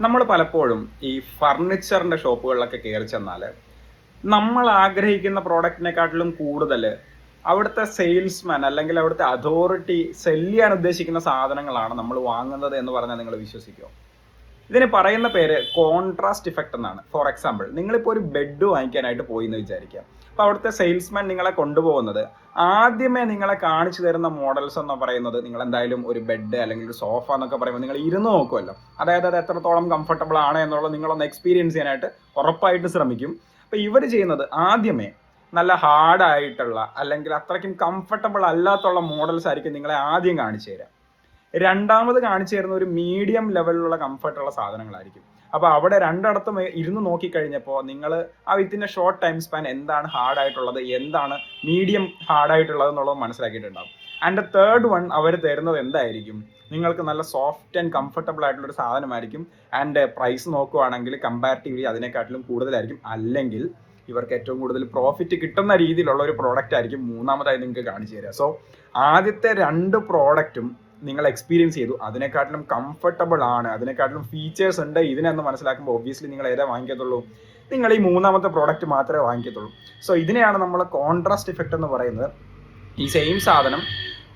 പലപ്പോഴും ഈ ഫർണിച്ചറിന്റെ ഷോപ്പുകളിലൊക്കെ കയറി ചെന്നാൽ നമ്മൾ ആഗ്രഹിക്കുന്ന പ്രോഡക്റ്റിനെക്കാട്ടിലും കൂടുതൽ അവിടുത്തെ സെയിൽസ്മാൻ അല്ലെങ്കിൽ അവിടുത്തെ അതോറിറ്റി സെല്ല് ചെയ്യാൻ ഉദ്ദേശിക്കുന്ന സാധനങ്ങളാണ് നമ്മൾ വാങ്ങുന്നത് എന്ന് പറഞ്ഞാൽ നിങ്ങൾ വിശ്വസിക്കുമോ ഇതിന് പറയുന്ന പേര് കോൺട്രാസ്റ്റ് ഇഫക്റ്റ് എന്നാണ്. ഫോർ എക്സാമ്പിൾ നിങ്ങളിപ്പോൾ ഒരു ബെഡ് വാങ്ങിക്കാനായിട്ട് പോയി എന്ന് വിചാരിക്കുക അപ്പോൾ അവിടുത്തെ സെയിൽസ്മാൻ നിങ്ങളെ കൊണ്ടുപോകുന്നത്. ആദ്യമേ നിങ്ങളെ കാണിച്ചു തരുന്ന മോഡൽസ് എന്ന് പറയുന്നത് നിങ്ങൾ എന്തായാലും ഒരു ബെഡ് അല്ലെങ്കിൽ ഒരു സോഫ എന്നൊക്കെ പറയുമ്പോൾ നിങ്ങൾ ഇരുന്ന് നോക്കുമല്ലോ അതായത് അത് എത്രത്തോളം കംഫർട്ടബിൾ ആണ് എന്നുള്ളത് നിങ്ങളൊന്ന് എക്സ്പീരിയൻസ് ചെയ്യാനായിട്ട് ഉറപ്പായിട്ട് ശ്രമിക്കും. അപ്പോൾ ഇവർ ചെയ്യുന്നത് ആദ്യമേ നല്ല ഹാർഡായിട്ടുള്ള അല്ലെങ്കിൽ അത്രയ്ക്കും കംഫർട്ടബിൾ അല്ലാത്തുള്ള മോഡൽസ് ആയിരിക്കും നിങ്ങളെ ആദ്യം കാണിച്ചു തരാം. രണ്ടാമത് കാണിച്ചു തരുന്ന ഒരു മീഡിയം ലെവലിലുള്ള കംഫർട്ടുള്ള സാധനങ്ങളായിരിക്കും. അപ്പോൾ അവിടെ രണ്ടിടത്തും ഇരുന്ന് നോക്കിക്കഴിഞ്ഞപ്പോൾ നിങ്ങൾ ആ വിത്തിന്റെ ഷോർട്ട് ടൈം സ്പാൻ എന്താണ് ഹാർഡ് ആയിട്ടുള്ളത് എന്താണ് മീഡിയം ഹാർഡ് ആയിട്ടുള്ളത് എന്നുള്ളത് മനസ്സിലാക്കിയിട്ടുണ്ടാവും. ആൻഡ് തേർഡ് വൺ അവർ തരുന്നത് എന്തായിരിക്കും? നിങ്ങൾക്ക് നല്ല സോഫ്റ്റ് ആൻഡ് കംഫർട്ടബിൾ ആയിട്ടുള്ള ഒരു സാധനമായിരിക്കും. ആൻഡ് പ്രൈസ് നോക്കുവാണെങ്കിൽ കമ്പാരിറ്റീവ്ലി അതിനെക്കാട്ടിലും കൂടുതലായിരിക്കും. അല്ലെങ്കിൽ ഇവർക്ക് ഏറ്റവും കൂടുതൽ പ്രോഫിറ്റ് കിട്ടുന്ന രീതിയിലുള്ള ഒരു പ്രോഡക്റ്റ് ആയിരിക്കും മൂന്നാമതായി നിങ്ങൾക്ക് കാണിച്ചു തരിക. സോ ആദ്യത്തെ രണ്ട് പ്രോഡക്റ്റും നിങ്ങൾ എക്സ്പീരിയൻസ് ചെയ്തു. അതിനെക്കാട്ടിലും കംഫർട്ടബിൾ ആണ്. അതിനെക്കാട്ടിലും ഫീച്ചേഴ്സ് ഉണ്ട് ഇതിനെന്ന് മനസ്സിലാക്കുമ്പോൾ ഒബ്വിയസ്ലി നിങ്ങൾ ഏതാ വാങ്ങിക്കത്തുള്ളൂ? നിങ്ങൾ ഈ മൂന്നാമത്തെ പ്രോഡക്റ്റ് മാത്രമേ വാങ്ങിക്കത്തുള്ളൂ. സോ ഇതിനെയാണ് നമ്മൾ കോൺട്രാസ്റ്റ് ഇഫക്റ്റ് എന്ന് പറയുന്നത്. ഈ സെയിം സാധനം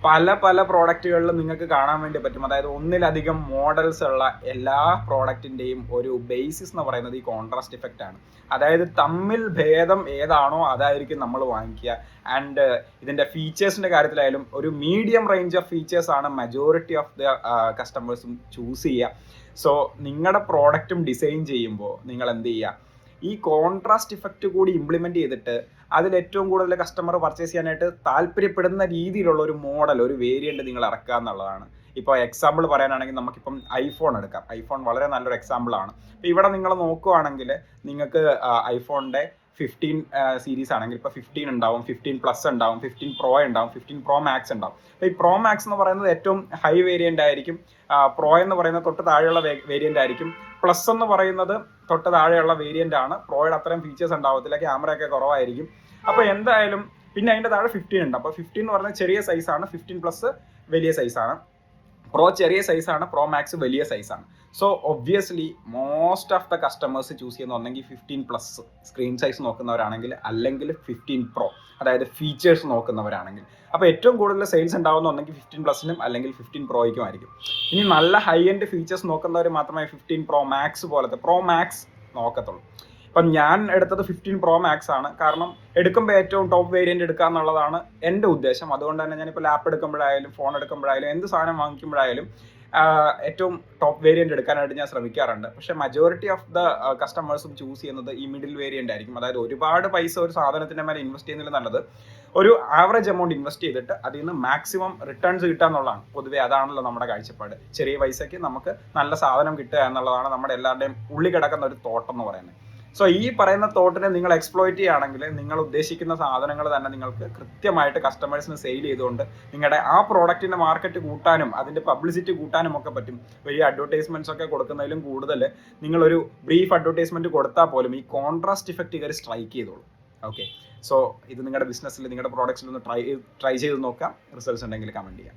പല പല പ്രോഡക്റ്റുകളിലും നിങ്ങൾക്ക് കാണാൻ വേണ്ടി പറ്റും. അതായത് ഒന്നിലധികം മോഡൽസ് ഉള്ള എല്ലാ പ്രോഡക്റ്റിന്റെയും ഒരു ബേസിസ് എന്ന് പറയുന്നത് ഈ കോൺട്രാസ്റ്റ് ഇഫക്റ്റ് ആണ്. അതായത് തമ്മിൽ ഭേദം ഏതാണോ അതായിരിക്കും നമ്മൾ വാങ്ങിക്കുക. ആൻഡ് ഇതിന്റെ ഫീച്ചേഴ്സിന്റെ കാര്യത്തിലായാലും ഒരു മീഡിയം റേഞ്ച് ഓഫ് ഫീച്ചേഴ്സ് ആണ് മെജോറിറ്റി ഓഫ് ദ കസ്റ്റമേഴ്സും ചൂസ് ചെയ്യുക. സോ നിങ്ങളുടെ പ്രോഡക്റ്റും ഡിസൈൻ ചെയ്യുമ്പോൾ നിങ്ങൾ എന്ത് ചെയ്യുക? ഈ കോൺട്രാസ്റ്റ് ഇഫക്റ്റ് കൂടി ഇംപ്ലിമെന്റ് ചെയ്തിട്ട് അതിൽ ഏറ്റവും കൂടുതൽ കസ്റ്റമർ പർച്ചേസ് ചെയ്യാനായിട്ട് താല്പര്യപ്പെടുന്ന രീതിയിലുള്ള ഒരു മോഡൽ ഒരു വേരിയന്റ് നിങ്ങൾ ഇറക്കുക എന്നുള്ളതാണ്. ഇപ്പോൾ എക്സാമ്പിൾ പറയാനാണെങ്കിൽ നമുക്കിപ്പം ഐഫോൺ എടുക്കാം. ഐഫോൺ വളരെ നല്ലൊരു എക്സാമ്പിൾ ആണ്. ഇപ്പോൾ ഇവിടെ നിങ്ങൾ നോക്കുവാണെങ്കിൽ നിങ്ങൾക്ക് ഐഫോണിന്റെ ഫിഫ്റ്റീൻ സീരീസ് ആണെങ്കിൽ ഇപ്പോൾ ഫിഫ്റ്റീൻ ഉണ്ടാവും ഫിഫ്റ്റീൻ പ്ലസ് ഉണ്ടാവും ഫിഫ്റ്റീൻ പ്രോ ഉണ്ടാവും ഫിഫ്റ്റീൻ പ്രോ മാക്സ് ഉണ്ടാവും. അപ്പോൾ ഈ പ്രോ മാക്സ് എന്ന് പറയുന്നത് ഏറ്റവും ഹൈ വേരിയന്റ് ആയിരിക്കും. പ്രോ എന്ന് പറയുന്നത് തൊട്ട് താഴെയുള്ള വേരിയന്റ് ആയിരിക്കും. പ്ലസ് എന്ന് പറയുന്നത് തൊട്ട് താഴെയുള്ള വേരിയന്റ് ആണ്. പ്രോയുടെ അത്രയും ഫീച്ചേഴ്സ് ഉണ്ടാവത്തില്ല ക്യാമറയൊക്കെ കുറവായിരിക്കും. അപ്പോൾ എന്തായാലും പിന്നെ അതിന്റെ താഴെ ഫിഫ്റ്റീൻ ഉണ്ട്. അപ്പോൾ ഫിഫ്റ്റീൻ എന്ന് പറഞ്ഞാൽ ചെറിയ സൈസാണ് ഫിഫ്റ്റീൻ പ്ലസ് വലിയ സൈസാണ് പ്രോ ചെറിയ സൈസാണ് പ്രോ മാക്സ് വലിയ സൈസാണ് so obviously most of the customers choose ചെയ്യുന്ന ഒന്നെങ്കിൽ ഫിഫ്റ്റീൻ പ്ലസ് സ്ക്രീൻ സൈസ് നോക്കുന്നവരാണെങ്കിൽ അല്ലെങ്കിൽ ഫിഫ്റ്റീൻ പ്രോ അതായത് ഫീച്ചേഴ്സ് നോക്കുന്നവരാണെങ്കിൽ. അപ്പോൾ ഏറ്റവും കൂടുതൽ സെയിൽസ് ഉണ്ടാവുന്ന ഒന്നെങ്കിൽ ഫിഫ്റ്റീൻ പ്ലസിനും അല്ലെങ്കിൽ ഫിഫ്റ്റീൻ പ്രോയ്ക്കും ആയിരിക്കും. ഇനി നല്ല ഹൈ എൻഡ് ഫീച്ചേഴ്സ് നോക്കുന്നവർ മാത്രമേ ഫിഫ്റ്റീൻ പ്രോ മാക്സ് പോലത്തെ പ്രോ മാക്സ് നോക്കത്തുള്ളൂ. ഇപ്പം ഞാൻ എടുത്തത് ഫിഫ്റ്റീൻ പ്രോ മാക്സ് ആണ്. കാരണം എടുക്കുമ്പോൾ ഏറ്റവും ടോപ്പ് വേരിയന്റ് എടുക്കുക എന്നുള്ളതാണ് എന്റെ ഉദ്ദേശം. അതുകൊണ്ട് തന്നെ ഞാനിപ്പോൾ ലാപ്പ് എടുക്കുമ്പോഴായാലും ഫോൺ എടുക്കുമ്പോഴായാലും എന്ത് സാധനം വാങ്ങിക്കുമ്പോഴായാലും ഏറ്റവും ടോപ്പ് വേരിയന്റ് എടുക്കാനായിട്ട് ഞാൻ ശ്രമിക്കാറുണ്ട്. പക്ഷേ മജോറിറ്റി ഓഫ് ദ കസ്റ്റമേഴ്സും ചൂസ് ചെയ്യുന്നത് ഈ മിഡിൽ വേരിയന്റ് ആയിരിക്കും. അതായത് ഒരുപാട് പൈസ ഒരു സാധനത്തിന്റെ മേലെ ഇൻവെസ്റ്റ് ചെയ്യുന്നതിൽ നല്ലത്. ഒരു ആവറേജ് എമൗണ്ട് ഇൻവെസ്റ്റ് ചെയ്തിട്ട് അതിൽ നിന്ന് മാക്സിമം റിട്ടേൺസ് കിട്ടുക എന്നുള്ളതാണ്. പൊതുവെ അതാണല്ലോ നമ്മുടെ കാഴ്ചപ്പാട്. ചെറിയ പൈസയ്ക്ക് നമുക്ക് നല്ല സാധനം കിട്ടുക എന്നുള്ളതാണ് നമ്മുടെ എല്ലാവരുടെയും ഉള്ളി കിടക്കുന്ന ഒരു തോട്ടം എന്ന് പറയുന്നത്. സോ ഈ പറയുന്ന തോട്ടിനെ നിങ്ങൾ എക്സ്പ്ലോയിറ്റ് ചെയ്യുകയാണെങ്കിൽ നിങ്ങൾ ഉദ്ദേശിക്കുന്ന സാധനങ്ങൾ തന്നെ നിങ്ങൾക്ക് കൃത്യമായിട്ട് കസ്റ്റമേഴ്സിന് സെയിൽ ചെയ്തുകൊണ്ട് നിങ്ങളുടെ ആ പ്രോഡക്റ്റിന്റെ മാർക്കറ്റ് കൂട്ടാനും അതിന്റെ പബ്ലിസിറ്റി കൂട്ടാനും ഒക്കെ പറ്റും. വലിയ അഡ്വർടൈസ്മെന്റ്സ് ഒക്കെ കൊടുക്കുന്നതിലും കൂടുതൽ നിങ്ങളൊരു ബ്രീഫ് അഡ്വർടൈസ്മെന്റ് കൊടുത്താൽ പോലും ഈ കോൺട്രാസ്റ്റ് ഇഫക്റ്റ് ഇവർ സ്ട്രൈക്ക് ചെയ്തോളൂ. ഓക്കെ സോ ഇത് നിങ്ങളുടെ ബിസിനസ്സിൽ നിങ്ങളുടെ പ്രോഡക്റ്റ്സിൽ ഒന്ന് ട്രൈ ട്രൈ ചെയ്ത് നോക്കാം. റിസൾട്ട്സ് ഉണ്ടെങ്കിൽ കമന്റ് ചെയ്യാം.